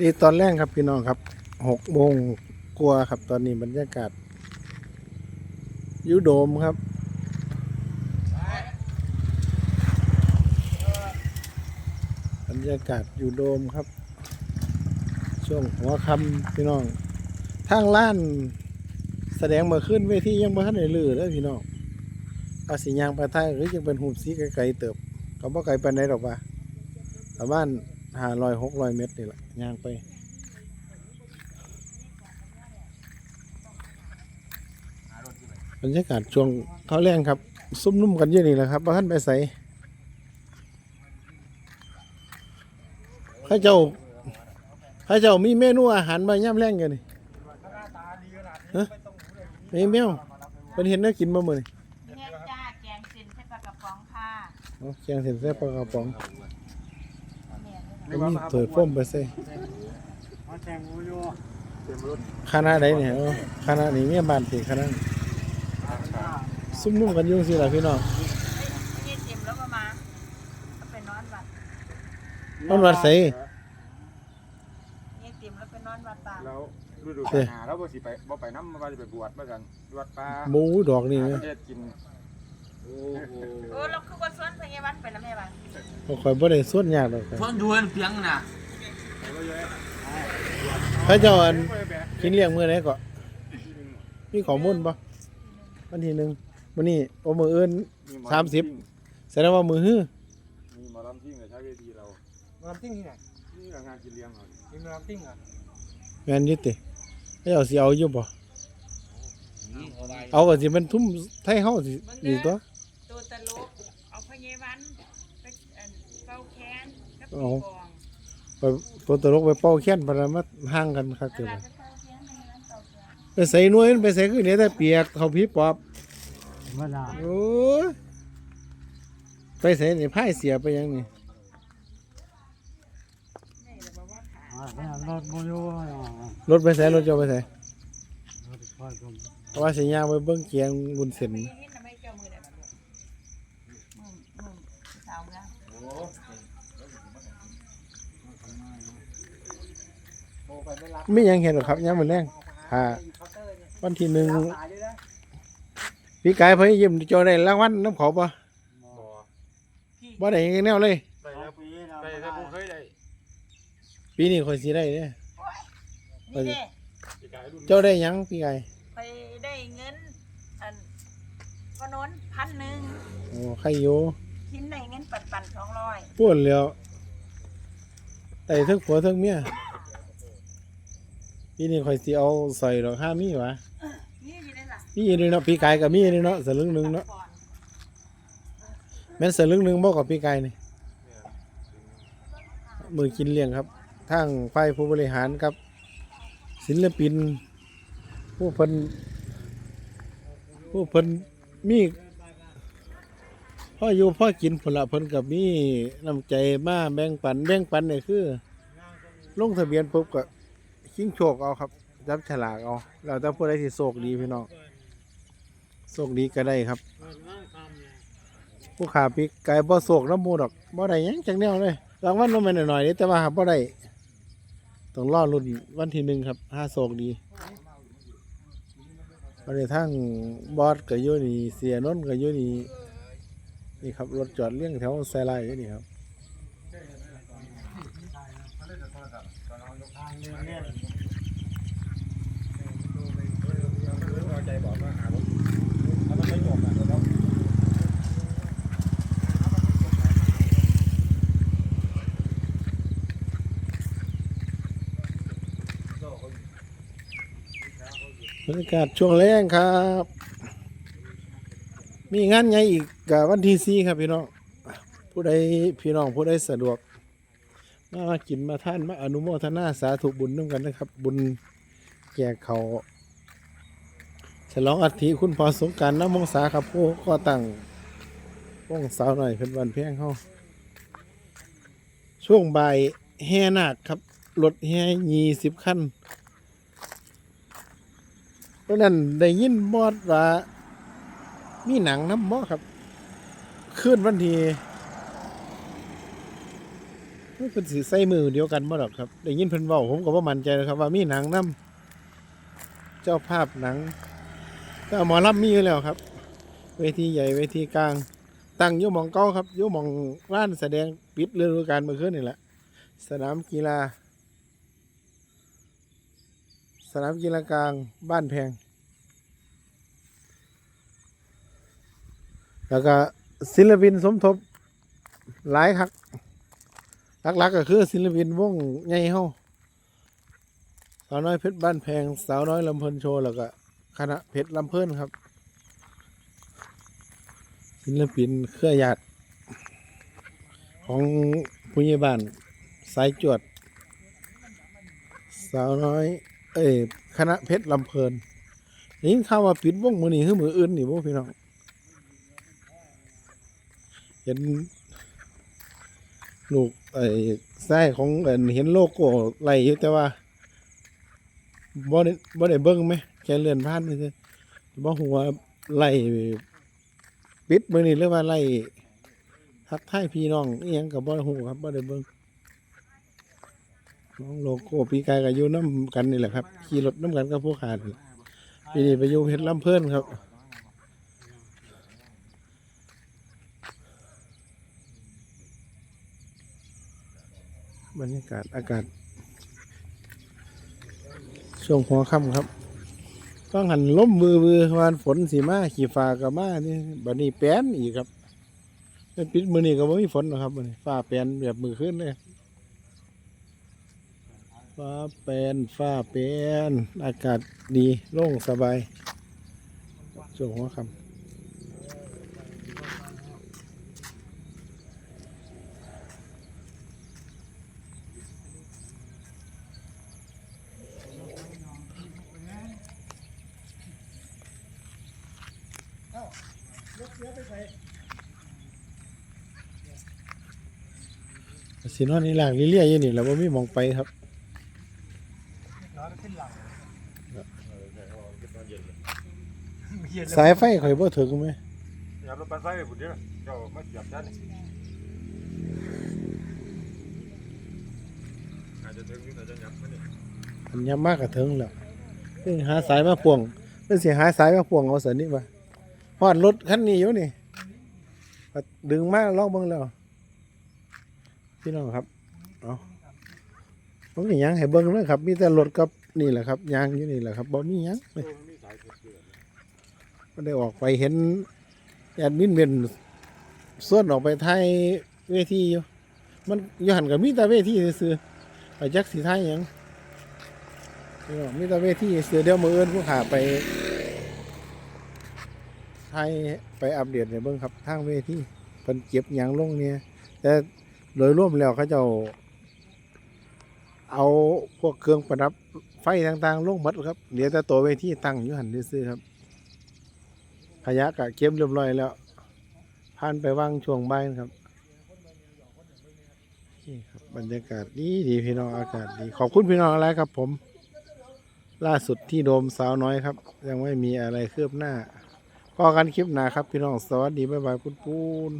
ดีตอนแรกครับพี่น้องครับหกโมงกลัวครับตอนนี้บรรยากาศยูโดมครับ บรรยากาศยูโดมครับ ช่วงหัวคำพี่น้องทางล้านแสดงเมื่อขึ้นเวทียังบ่ทันได้ลือเลยพี่น้องอาสิยางไปท้ายหรือยังเป็นหูบสีไกลๆเติบก็บ่ไกลไปานใดดอกว่าประมาณ ห้าร้อยหกร้อยเมตรนี่แหละยางไปบรรยากาศช่วงเขาแรงครับ ซุ่มนุ่มกันเยอะนี่แหละครับบ่ทันไปใส่ข้าเจ้าข้าเจ้ามีเมนูอาหารมาย่ำแรงกันนี่ฮะมีแมวเป็นเห็นน่ากินมาเมื่อนี่เนี่ยจ้าแกงเส้นใส่ปลากระป๋องค่ะเอาแกงเส้นแซ่บปลากระป๋อง เนี่ยแล้วมีถ้วยฟ้มไปใส่มาแข่งกูอยู่คณะใดเนี่ยเอาคณะนี้มีบ้านติคณะซุ่มนุ่มกันอยุ่จังสิล่ะพี่น้องยี่สิบแล้วก็มาก็ไปนอนวัดมันวัดใส่ยี่สิบแล้วไปนอนวัดตาแล้วฤดูเอ๊ะหาแล้วบ่สิไปบ่ไปน้ำว่าจะไปบวชมากันบวชป่าหมูดอกนี่หาไหม ประเทศกิน โอ้เราคือว่าสวนพญาวันไปนะแม่บ้านบ่ค่อยบ่ได้ส่วนยากดอกครับฟังดวนเพียงน่ะพระเจ้าอันกินเลี้ยงมื้อไหนก็มีข้อมูลบ่วันที่หนึ่งวันนี้โอ้มื้ออื่นหอสามสิบลำซิ่งแสดงว่ามื้อฮื้อมีหมอลำซิ่งกับใช้เวทีเรามาลำติ้งที่ไหนนี่งานกินเลี้ยงเขามีมาลำติ้งเหรอะแม่นอยู่ติพระเจ้าสิเอาอยู่บ่ เอาก็สิมันทุ่มไทยเฮาสิดีตัว ตัวตลกเอาพญา วันไปอันเป่าแคนกับอ๋ปีอกองไปตัวตลกไปเป่าแค้นพนนะมาห่างกันครับเกิดเวลาว่าไปเป่าแคนพญาวันเป่าแคนไปใส่หน่วยมันไปใส่คือเนี่ยแต่เปียกเขาพี่ปอบมาลาโอ้ยไปใส่นี่พายเสียไปยังนี่นี่เราบอกว่าขาอ่าเนี่ยรถมูอยู่อะรถไปใส่รถจะไปใส่รถคอยกลมเพราะว่าสิย่างไปเบิ่งเกียงบุญเส้นไม่ยินนะไม่เจ้ามือได้บ้างมือมือสาวเมือง ไม่ยังเห็นหรอกครับย่างมันแรงหาวันที่หนึ่งพี่กายเพิ่นยิ้มเจได้รางวัลน้ำขาปะบ่บ่ได้แนวเลยได้แล้วได้แล้วเคยได้ปีนี้ค่อยสิได้เนี่ยเจ้าได้ยังพี่กายไปได้เงินอันพอนนพันหนึ่งโอ้ใครอยู่ ทิ้นได้เงินปันปันสองร้อยพูดแล้วได้ทั้งผัวทั้งเมียปีนี้ค่อยสิเอาใส่ดอกห้ามีวะนี่อยู่ได้ล่ะมีอยู่นี่เนาะพี่กายกับมีนี่เนาะสลึงหนึงเนาะก่อนแม่นสลึงหนึงบ่กับพี่กายนี่มือกินเลี้ยงครับทางฝ่ายผู้บริหารครับ ศิลปิน ผู้เพิ่นผู้เพิ่นมี พ่ออยู่พ่อกินผลละเพิ่นกับมีน้ำใจมาแบ่งปันแบ่งปันนี่คือลงทะเบียนปุ๊บก็ชิงโชคเอาครับจับฉลากเอาแล้วแต่ผู้ใดที่โชคดีพี่น้องโชคดีก็ได้ครับ ผู้ขาปีกไก่บ่โศกน้ำมูดอกบ่ได้ยังจังแนวเลยรางวัลมันไม่หน่อยๆนี่แต่ว่าหาบ่ได้ต้องรอรุ่นวันที่หนึ่งครับห้าโศกดีวันนี้ทั้งบอสก็อยู่นี่เสียนนท์ก็อยู่นี่ นี่ครับรถจอดเลี้ยงแถวไซไลนี่ครับใจบอกว่าหารถถ้ามันไม่จบอะแล้วบรรยากาศช่วงแรงครับ มีงานไงอีกกับวันที่สี่ครับพี่น้องผู้ใดพี่น้องผู้ใดสะดวกมากินมาท่านมาอนุโมทนาสาธุบุญน้ำกันนะครับ บุญแก่เขาฉลองอัฐิคุณพอสงการน้ำมงษาครับผู้ก็ตั้งวงสาวหน่อยเป็นวันเพียงเขาช่วงบ่ายแห่นาคครับรถแห่ยี่สิบคันเพราะนั้นได้ยินบอดว่า มีหนังน้ำมอครับขึ้นวันที่มันเป็นสีใส่มือเดียวกันบ่ดอกครับได้ยินเพิ่นเว้าผมก็บ่มั่นใจนะครับ ว่ามีหนังนํเจ้าภาพหนังก็หมอลำมีอยู่แล้วครับ เวทีใหญ่เวทีกลาง ตั้งอยู่หมองเก้าครับอยู่หมองร้านแสดงปิดฤดูกาลเมื่อคืนนี่แหละ สนามกีฬา สนามกีฬากลางบ้านแพง แล้วก็ศิลปินสมทบหลายครับหลักๆก็คือศิลปินวงใหญ่เฮาสาวน้อยเพชรบ้านแพง สาวน้อยลำเพลินโชว์แล้วก็คณะเพชรลำเพลินครับ ศิลปินเครือญาติของผู้ใหญ่บ้านสายจวด สาวน้อย เอ้ยคณะเพชรลำเพลินนี่ข่าวว่าปิดวงมือนี้คือมืออื่นนี่บ่พี่น้อง เห็นลูกไอ้ไส้ของเห็นโลโก้ไหลอยู่แต่ว่าบ่ได้บ่ได้เบิ่งไหมแค่เลื่อนผ่านนี่คือบ่ฮู้ว่าไหลปิดมื้อนี้หรือว่าไหลทักทายพี่น้องอียังก็บ่ฮู้ครับบ่ได้เบิ่งน้องโลโก้ปีกายก็อยู่นํกันนี่แหละครับขี่รถนํกันกับพวกขาดนี่ปีนี้ไปอยู่เพชรลำเพิ่อนครับ บรรยากาศอากาศ ช่วงหัวค่ำครับต้องหันล้มมือมือวานฝนสีมาขี่ฟ้ากับมานี่บัดนี้แป้นอีกครับเป็นปิดมือนี่ก็บ่มีฝนหรอกครับบันี้ฟ้าแป้นแบบมือขึ้นเลยฟ้าแป้นฟ้าแป้นอากาศดีโล่งสบายช่วงหัวค่ำ สินอนนี่หลังนี่เลี่ยอยู่นี่แล้วว่ามีหมองไปครับนอนขึ้นหลังเย็นสายไฟข่อยบ่ถึงไหมอย่ารถปันไฟไปพุ่นเด้อเจ้ามาหยับด้านนี่อาจจะถึงอยู่แต่จะหยับมานี่อันยามมากกะถึงแล้วเพิ่งหาสายมาพ่วงเพิ่งสิหาสายมาพ่วงเอาสันนี่ว่า ฮอดรถคันนี้อยู่นี่ดึงมาลองเบิ่งแล้วพี่น้องครับเอาผมมียังให้เบิ่งเลยครับ มีแต่รถกับนี่แหละครับยางอยู่นี่แหละครับบ่มียังเลยมันมีสายเพชรด้วยก็ได้ออกไปเห็นแอดมินเป็นส่วนออกไปไทยเวทีอยู่มันยู่หันกับมีแต่เวทีซื่อไปจักสีไทยยังพี่น้องมีแต่เวทีเสือเดียวมือเอื่นผู้ขาไป ไทยไปอัปเดตในเบิ้องครับทางเวทีเพิ่นเก็บหยังลงเนี่ยแต่โดยรวมแล้วเขาเจ้าเอาพวกเครื่องประดับไฟต่างๆลงหมดครับเหลือแต่ตัวเวทีตั้งอยู่หันซื่อครับขยะกะเก็บเรียบร้อยแล้วผ่านไปว่างช่วงบ่ายนครับนี่ครับ บรรยากาศดีดีพี่น้องอากาศดีขอบคุณพี่น้องอะไรครับ ผม ล่าสุดที่โดมสาวน้อยครับ ยังไม่มีอะไรคืบหน้า พอกันคลิปหน้าครับพี่น้องสวัสดีบ๊ายบายปุ้นปูน